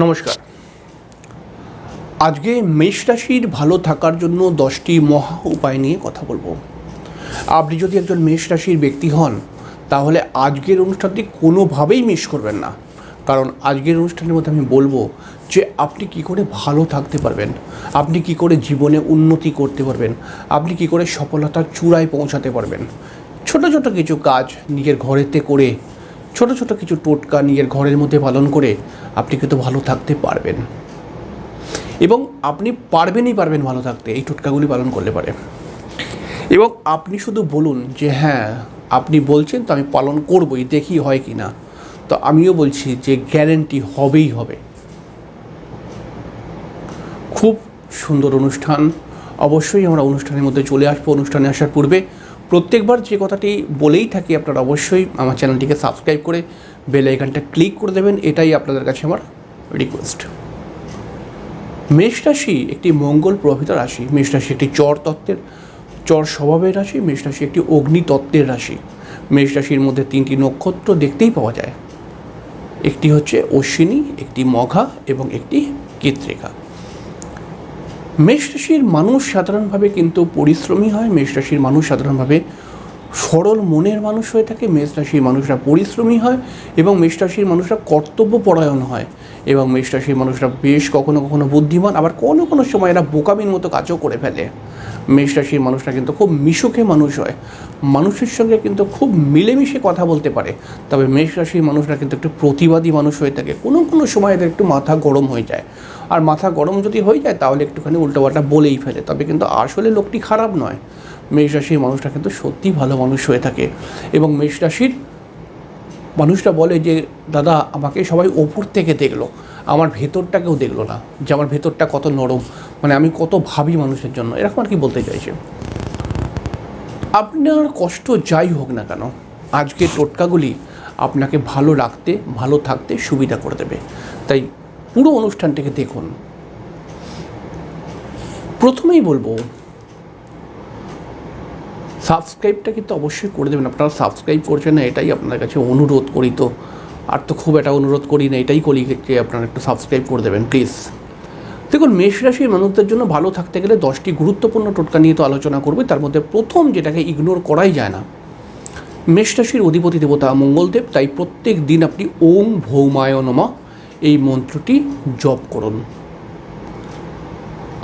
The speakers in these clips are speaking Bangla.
নমস্কার। আজকে মেষ রাশির ভালো থাকার জন্য দশটি মহা উপায় নিয়ে কথা বলব। আপনি যদি একজন মেষ রাশির ব্যক্তি হন, তাহলে আজকের অনুষ্ঠানটি কোনোভাবেই মিস করবেন না। কারণ আজকের অনুষ্ঠানের মধ্যে আমি বলব যে আপনি কি করে ভালো থাকতে পারবেন, আপনি কি করে জীবনে উন্নতি করতে পারবেন, আপনি কি করে সফলতার চূড়ায় পৌঁছাতে পারবেন। ছোট ছোট কিছু কাজ নিজের ঘরেতে করে ছোট ছোট কিছু টোটকা নিজের ঘরের মধ্যে পালন করে আপনি কিন্তু ভালো থাকতে পারবেন। এবং আপনি পারবেনই পারবেন ভালো থাকতে, এই টোটকাগুলি পালন করলে পারে। এবং আপনি শুধু বলুন যে হ্যাঁ আপনি বলছেন তো আমি পালন করবই, দেখি হয় কি না তো আমিও বলছি যে, গ্যারেন্টি হবেই হবে। খুব সুন্দর অনুষ্ঠান। অবশ্যই আমরা অনুষ্ঠানের মধ্যে চলে আসব। অনুষ্ঠানে আসার পূর্বে প্রত্যেকবার যে কথাটি বলেই থাকি আপনারা অবশ্যই আমার চ্যানেলটিকে সাবস্ক্রাইব করে বেল আইকনটা ক্লিক করে দেবেন, এটাই আপনাদের কাছে আমার রিকোয়েস্ট মেষ রাশি একটি মঙ্গল প্রভাবিত রাশি। মেষ রাশি একটি চর তত্ত্বের, চর স্বভাবের রাশি মেষ রাশি একটি অগ্নি তত্ত্বের রাশি। মেষ রাশির মধ্যে তিনটি নক্ষত্র দেখতেই পাওয়া যায়। একটি হচ্ছে অশ্বিনী, একটি মঘা এবং একটি কৃত্রিকা। মেষ রাশির মানুষ সাধারণভাবে কিন্তু পরিশ্রমী হয় মেষ রাশির মানুষ সাধারণভাবে সরল মনের মানুষ হয়ে থাকে মেষ রাশির মানুষরা পরিশ্রমী হয় এবং মেষ রাশির মানুষরা কর্তব্যপরায়ণ হয় এবং মেষ রাশির মানুষরা বেশ কখনো কখনো বুদ্ধিমান, আবার কোনো কোনো সময় এরা বোকামির মতো কাজও করে ফেলে। মেষ রাশির মানুষরা কিন্তু খুব মিশুকে মানুষ হয়। মানুষের সঙ্গে কিন্তু খুব মিলেমিশে কথা বলতে পারে। তবে মেষ রাশির মানুষরা কিন্তু একটু প্রতিবাদী মানুষ হয়ে থাকে। কোনো কোনো সময় এদের একটু মাথা গরম হয়ে যায়। আর মাথা গরম যদি হয়ে যায়, তাহলে একটুখানি উল্টোপাল্টা বলেই ফেলে। তবে কিন্তু আসলে লোকটি খারাপ নয়। মেষ রাশির মানুষটা কিন্তু সত্যি ভালো মানুষ হয়ে থাকে। এবং মেষ রাশির মানুষরা বলে যে, দাদা, আমাকে সবাই ওপর থেকে দেখল। আমার ভেতরটাকেও দেখল না। যে আমার ভেতরটা কত নরম। মানে আমি কত ভাবি মানুষের জন্য, এরকম আর কি বলতে চাইছে। আপনার কষ্ট যাই হোক না কেন, আজকের টোটকাগুলি আপনাকে ভালো রাখতে, ভালো থাকতে সুবিধা করে দেবে। তাই পুরো অনুষ্ঠানটাকে দেখুন। প্রথমেই বলব সাবস্ক্রাইবটা কিন্তু অবশ্যই করে দেবেন। আপনারা সাবস্ক্রাইব করছেন না, এটাই আপনার কাছে অনুরোধ করি তো। আর তো খুব একটা অনুরোধ করি না, এটাই করি যে আপনারা একটু সাবস্ক্রাইব করে দেবেন, প্লিজ। দেখুন, মেষ রাশির মানুষদের জন্য ভালো থাকতে গেলে দশটি গুরুত্বপূর্ণ টোটকা নিয়ে তো আলোচনা করবে তার মধ্যে প্রথম যেটাকে ইগনোর করাই যায় না। মেষ রাশির অধিপতি দেবতা মঙ্গলদেব, তাই প্রত্যেক দিন আপনি ওম ভৌমায় নমা এই মন্ত্রটি জপ করুন।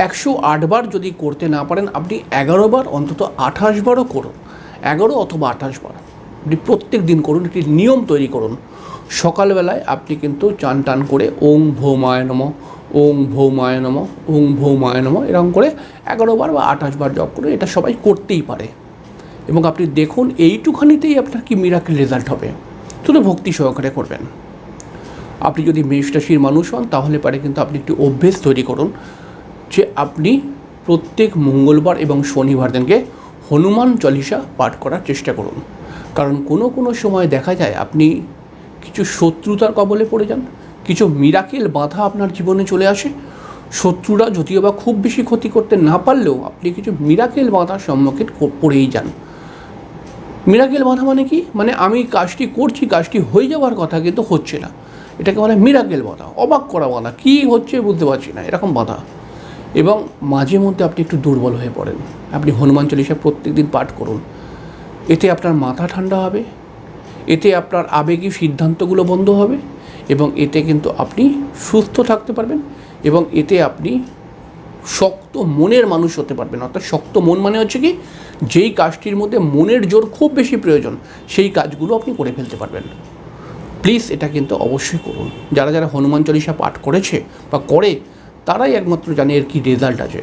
একশো আটবার যদি করতে না পারেন, আপনি এগারো বার, অন্তত আঠাশ বারও করুন। এগারো অথবা আঠাশ বার। আপনি প্রত্যেক দিন করুন, একটি নিয়ম তৈরি করুন। সকালবেলায় আপনি কিন্তু চান টান করে ওং ভৌমায় নম ওং ভৌমায় নম, ওং ভৌমায় নম, এরকম করে এগারো বার বা আঠাশ বার জপ করে এটা সবাই করতেই পারে। এবং আপনি দেখুন এইটুখানিতেই আপনার কি মিরাকেল রেজাল্ট হবে। শুধু ভক্তি সহকারে করবেন। আপনি যদি মেষ রাশির মানুষ হন, তাহলে পারে কিন্তু আপনি একটি অভ্যেস তৈরি করুন যে আপনি প্রত্যেক মঙ্গলবার এবং শনিবার দিনকে হনুমান চল্লিশা পাঠ করার চেষ্টা করুন। কারণ কোনো কোনো সময় দেখা যায় আপনি কিছু শত্রুতার কবলে পড়ে যান কিছু মিরাকেল বাধা আপনার জীবনে চলে আসে। শত্রুরা যদিও বা খুব বেশি ক্ষতি করতে না পারলেও আপনি কিছু মিরাকেল বাধার সম্মুখীন পড়েই যান। মিরাকেল বাধা মানে কি? মানে আমি কাজটি করছি, কাজটি হয়ে যাওয়ার কথা কিন্তু হচ্ছে না। এটাকে বলে মিরাকেল বাধা। অবাক করা বাধা। কী হচ্ছে বুঝতে পারছি না, এরকম বাধা। এবং মাঝে মধ্যে আপনি একটু দুর্বল হয়ে পড়েন। আপনি হনুমান চল্লিশা প্রত্যেক দিন পাঠ করুন। এতে আপনার মাথা ঠান্ডা হবে। এতে আপনার আবেগী সিদ্ধান্তগুলো বন্ধ হবে। এবং এতে কিন্তু আপনি সুস্থ থাকতে পারবেন এবং এতে আপনি শক্ত মনের মানুষ হতে পারবেন। অর্থাৎ শক্ত মন মানে হচ্ছে কি, যেই কাজটির মধ্যে মনের জোর খুব বেশি প্রয়োজন, সেই কাজগুলো আপনি করে ফেলতে পারবেন। প্লিজ এটা কিন্তু অবশ্যই করুন। যারা যারা হনুমান চল্লিশা পাঠ করেছে বা করে, তারাই একমাত্র জানে এর কী রেজাল্ট আছে।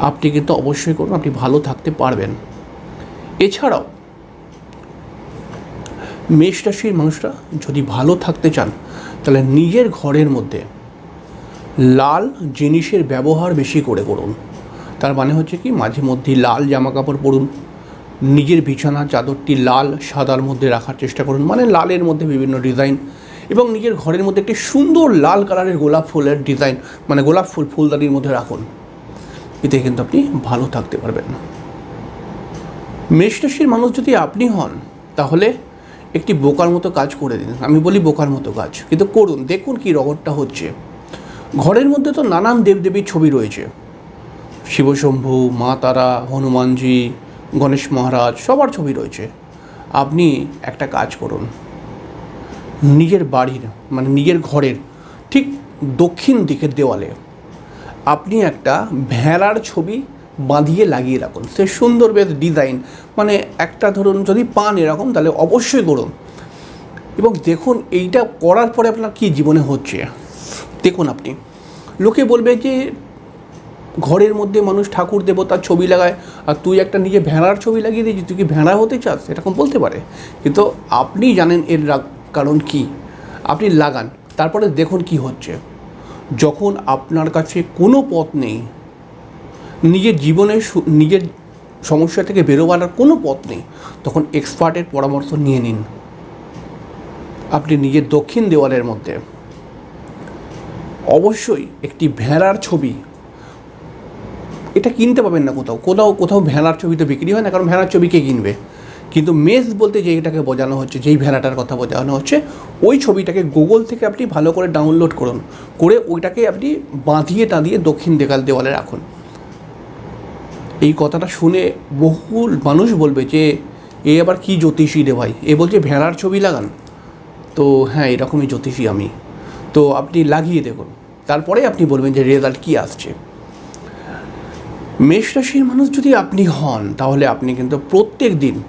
আপনি কিন্তু অবশ্যই করুন, আপনি ভালো থাকতে পারবেন। এছাড়াও মেষ রাশির মানুষরা যদি ভালো থাকতে চান, তাহলে নিজের ঘরের মধ্যে লাল জিনিসের ব্যবহার বেশি করে করুন। তার মানে হচ্ছে কি, মাঝে মধ্যে লাল জামা কাপড় পরুন, নিজের বিছানা চাদরটি লাল সাদার মধ্যে রাখার চেষ্টা করুন মানে লালের মধ্যে বিভিন্ন ডিজাইন এবং নিজের ঘরের মধ্যে একটি সুন্দর লাল কালারের গোলাপ ফুলের ডিজাইন মানে গোলাপ ফুল, ফুলদানির মধ্যে রাখুন। এতে কিন্তু আপনি ভালো থাকতে পারবেন। মেষ রাশির মানুষ যদি আপনি হন, তাহলে একটি বোকার মতো কাজ করে দিন। আমি বলি বোকার মতো কাজ। কিন্তু করুন, দেখুন কি রগরটা হচ্ছে। ঘরের মধ্যে তো নানান দেবদেবীর ছবি রয়েছে। শিবশম্ভু, মা তারা, হনুমানজি, গণেশ মহারাজ, সবার ছবি রয়েছে। আপনি একটা কাজ করুন। নিজের বাড়ির মানে নিজের ঘরের ঠিক দক্ষিণ দিকের দেওয়ালে আপনি একটা ভেড়ার ছবি বাঁধিয়ে লাগিয়ে রাখুন। সে সুন্দর বেশ ডিজাইন মানে একটা ধরুন, যদি পান এরকম, তাহলে অবশ্যই করুন। এবং দেখুন, এইটা করার পরে আপনার কী জীবনে হচ্ছে। দেখুন আপনি, লোকে বলবে যে, ঘরের মধ্যে মানুষ ঠাকুর, দেবতার ছবি লাগায়, আর তুই একটা নিজে ভেড়ার ছবি লাগিয়ে দিয়েছিস, তুই কি ভেড়া হতে চাস? এরকম বলতে পারে। কিন্তু আপনি জানেন এর কারণ কি? আপনি লাগান, তারপরে দেখুন কি হচ্ছে। যখন আপনার কাছে কোনো পথ নেই নিজের জীবনের নিজের সমস্যা থেকে বেরোবার কোনো পথ নেই। তখন এক্সপার্টের পরামর্শ নিয়ে নিন। আপনি নিজের দক্ষিণ দেওয়ালের মধ্যে। অবশ্যই একটি ভেড়ার ছবি। এটা কিনতে পাবেন না কোথাও। কোথাও কোথাও ভেড়ার ছবি তো বিক্রি হয় না, কারণ ভেড়ার ছবি কে কিনবে? কিন্তু মেস বলতে যে এটাকে বোঝানো হচ্ছে, যেই ভেড়াটার কথা বোঝানো হচ্ছে, ওই ছবিটাকে গুগল থেকে আপনি ভালো করে ডাউনলোড করুন। করে ওইটাকে আপনি বাঁধিয়ে টাঁধিয়ে দক্ষিণ দেকাল দেওয়ালে রাখুন। এই কথাটা শুনে বহু মানুষ বলবে যে, এ আবার কি জ্যোতিষী রে ভাই? এ বলছে, ভেড়ার ছবি লাগান। তো হ্যাঁ এরকমই জ্যোতিষী আমি। তো আপনি লাগিয়ে দেখুন। তারপরে আপনি বলবেন যে, রেজাল্ট কী আসছে? মেষ রাশির মানুষ যদি আপনি হন, তাহলে আপনি কিন্তু প্রত্যেক দিন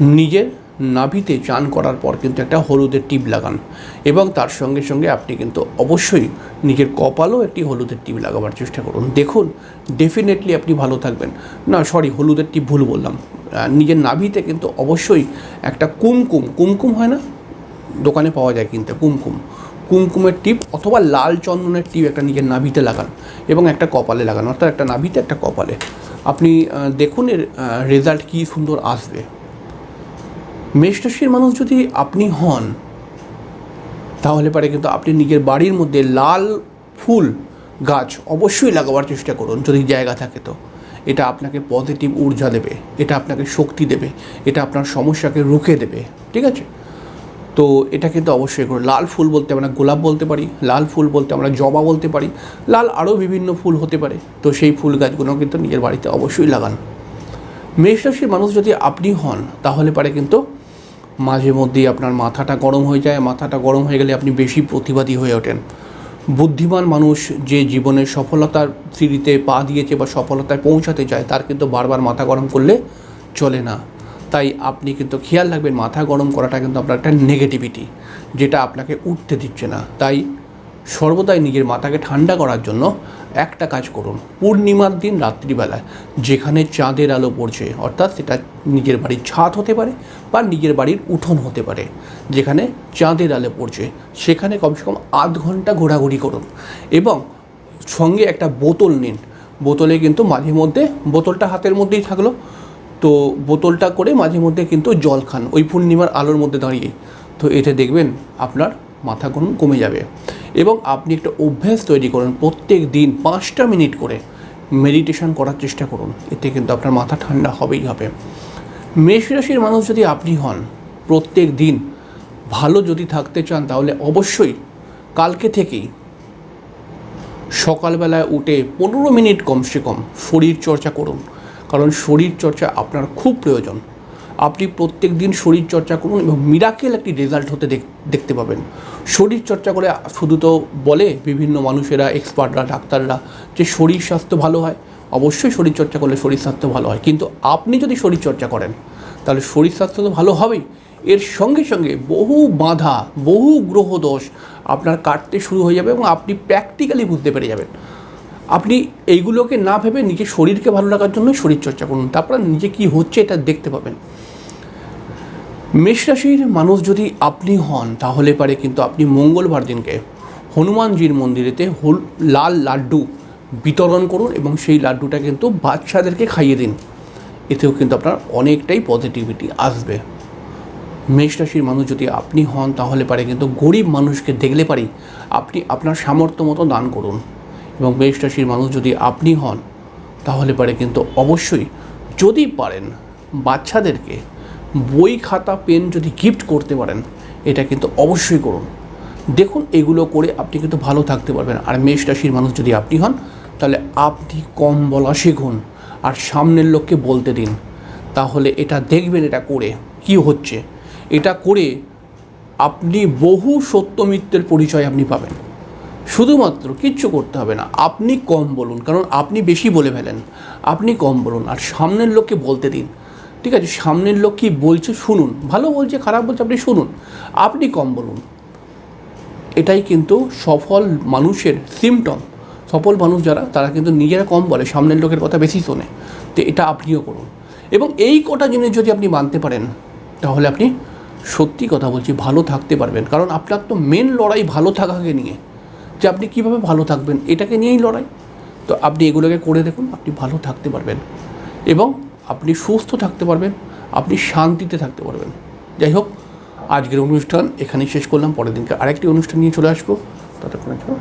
নিজের নাভিতে চান করার পর কিন্তু একটা হলুদের টিপ লাগান। এবং তার সঙ্গে সঙ্গে আপনি কিন্তু অবশ্যই নিজের কপালও একটি হলুদের টিপ লাগাবার চেষ্টা করুন। দেখুন ডেফিনেটলি আপনি ভালো থাকবেন। না সরি হলুদের টিপ ভুল বললাম। নিজের নাভিতে কিন্তু অবশ্যই একটা কুমকুম কুমকুম হয় না? দোকানে পাওয়া যায় কিনতে, কুমকুম। কুমকুমের টিপ অথবা লাল চন্দনের টিপ একটা নিজের নাভিতে লাগান এবং একটা কপালে লাগান। অর্থাৎ একটা নাভিতে, একটা কপালে। আপনি দেখুন এর রেজাল্ট কী সুন্দর আসবে। মেষ রাশির মানুষ যদি আপনি হন, তাহলে পারে কিন্তু আপনি নিজের বাড়ির মধ্যে লাল ফুল গাছ অবশ্যই লাগাবার চেষ্টা করুন, যদি জায়গা থাকে তো। এটা আপনাকে পজিটিভ ঊর্জা দেবে, এটা আপনাকে শক্তি দেবে, এটা আপনার সমস্যাকে রুখে দেবে, ঠিক আছে? তো এটা কিন্তু অবশ্যই করুন। লাল ফুল বলতে আমরা গোলাপ বলতে পারি, লাল ফুল বলতে আমরা জবা বলতে পারি, লাল আরও বিভিন্ন ফুল হতে পারে, তো সেই ফুল গাছগুলো কিন্তু নিজের বাড়িতে অবশ্যই লাগান। মেষ রাশির মানুষ যদি আপনি হন, তাহলে পারে কিন্তু মাঝে মধ্যেই আপনার মাথাটা গরম হয়ে যায়। মাথাটা গরম হয়ে গেলে আপনি বেশি প্রতিবাদী হয়ে ওঠেন। বুদ্ধিমান মানুষ যে জীবনের সফলতার সিঁড়িতে পা দিয়েছে বা সফলতায় পৌঁছাতে চায়, তার কিন্তু বারবার মাথা গরম করলে চলে না। তাই আপনি কিন্তু খেয়াল রাখবেন, মাথা গরম করাটা কিন্তু আপনার একটা নেগেটিভিটি যেটা আপনাকে উঠতে দিচ্ছে না। তাই সর্বদাই নিজের মাথাকে ঠান্ডা করার জন্য একটা কাজ করুন, পূর্ণিমার দিন রাত্রিবেলায়, যেখানে চাঁদের আলো পড়ছে, অর্থাৎ সেটা নিজের বাড়ির ছাদ হতে পারে বা নিজের বাড়ির উঠোন হতে পারে, যেখানে চাঁদের আলো পড়ছে, সেখানে কমসে কম আধ ঘণ্টা ঘোরাঘুরি করুন এবং সঙ্গে একটা বোতল নিন। বোতলে কিন্তু মাঝে মধ্যে, বোতলটা হাতের মধ্যেই থাকল। তো বোতলটা করে মাঝে মধ্যে কিন্তু জল খান, ওই পূর্ণিমার আলোর মধ্যে দাঁড়িয়ে। তো এতে দেখবেন আপনার মাথা গরম কমে যাবে এবং আপনি একটা অভ্যাস তৈরি করুন, প্রত্যেক দিন পাঁচটা মিনিট করে মেডিটেশন করার চেষ্টা করুন। এতে কিন্তু আপনার মাথা ঠান্ডা হবেই হবে। মেষ রাশির মানুষ যদি আপনি হন, প্রত্যেক দিন ভালো যদি থাকতে চান, তাহলে অবশ্যই কালকে থেকেই সকালবেলায় উঠে পনেরো মিনিট কমসে কম শরীর চর্চা করুন। কারণ শরীর চর্চা আপনার খুব প্রয়োজন। আপনি প্রত্যেক দিন শরীর চর্চা করুন এবং মিরাকেল একটি রেজাল্ট হতে দেখ- দেখতে পাবেন। শরীর চর্চা করে, শুধু তো বলে বিভিন্ন মানুষেরা এক্সপার্টরা ডাক্তাররা যে শরীর স্বাস্থ্য ভালো হয় অবশ্যই শরীরচর্চা করলে শরীর স্বাস্থ্য ভালো হয়। কিন্তু আপনি যদি শরীরচর্চা করেন, তাহলে শরীর স্বাস্থ্য তো ভালো হবেই। এর সঙ্গে সঙ্গে বহু বাধা, বহু গ্রহ দোষ আপনার কাটতে শুরু হয়ে যাবে এবং আপনি প্র্যাকটিক্যালি বুঝতে পেরে যাবেন। আপনি এইগুলোকে না ভেবে নিজের শরীরকে ভালো রাখার জন্য শরীরচর্চা করুন। তারপর নিজে কি হচ্ছে এটা দেখতে পাবেন। মেষ রাশির মানুষ যদি আপনি হন, তাহলে পারে কিন্তু আপনি মঙ্গলবার দিনকে হনুমানজির মন্দিরেতে লাল লাড্ডু বিতরণ করুন এবং সেই লাড্ডুটা কিন্তু বাচ্চাদেরকে খাইয়ে দিন। এতেও কিন্তু আপনার অনেকটাই পজিটিভিটি আসবে। মেষ রাশির মানুষ যদি আপনি হন, তাহলে পারে কিন্তু গরিব মানুষকে দেখলে পারি আপনি আপনার সামর্থ্য মতো দান করুন। এবং মেষ রাশির মানুষ যদি আপনি হন, তাহলে পারে কিন্তু অবশ্যই যদি পারেন বাচ্চাদেরকে বই খাতা, পেন যদি গিফট করতে পারেন, এটা কিন্তু অবশ্যই করুন। দেখুন, এগুলো করে আপনি কিন্তু ভালো থাকতে পারবেন। আর মেষ রাশির মানুষ যদি আপনি হন তাহলে আপনি কম বলা শিখুন আর সামনের লোককে বলতে দিন। তাহলে এটা দেখবেন, এটা করে কি হচ্ছে? এটা করে আপনি বহু সত্য মিথ্যের পরিচয় আপনি পাবেন। শুধুমাত্র কিচ্ছু করতে হবে না, আপনি কম বলুন, কারণ আপনি বেশি বলে ফেলেন। আপনি কম বলুন আর সামনের লোককে বলতে দিন। ঠিক আছে, সামনের লোক কি বলছে শুনুন, ভালো বলছে, খারাপ বলছে আপনি শুনুন, আপনি কম বলুন। এটাই কিন্তু সফল মানুষের সিমটম সফল মানুষ যারা, তারা কিন্তু নিজেরা কম বলে, সামনের লোকের কথা বেশি শোনে। তো এটা আপনিও করুন। এবং এই কটা জিনিস যদি আপনি মানতে পারেন, তাহলে আপনি সত্যি কথা বলছি, ভালো থাকতে পারবেন। কারণ আপনার তো মেন লড়াই ভালো থাকাকে নিয়ে। যে আপনি কীভাবে ভালো থাকবেন, এটাকে নিয়েই লড়াই। তো আপনি এগুলোকে করে দেখুন, আপনি ভালো থাকতে পারবেন। এবং আপনি সুস্থ থাকতে পারবেন, আপনি শান্তিতে থাকতে পারবেন। যাই হোক, আজকের অনুষ্ঠান এখানেই শেষ করলাম। পরের দিনকে আরেকটি অনুষ্ঠান নিয়ে চলে আসব। ততক্ষণের জন্য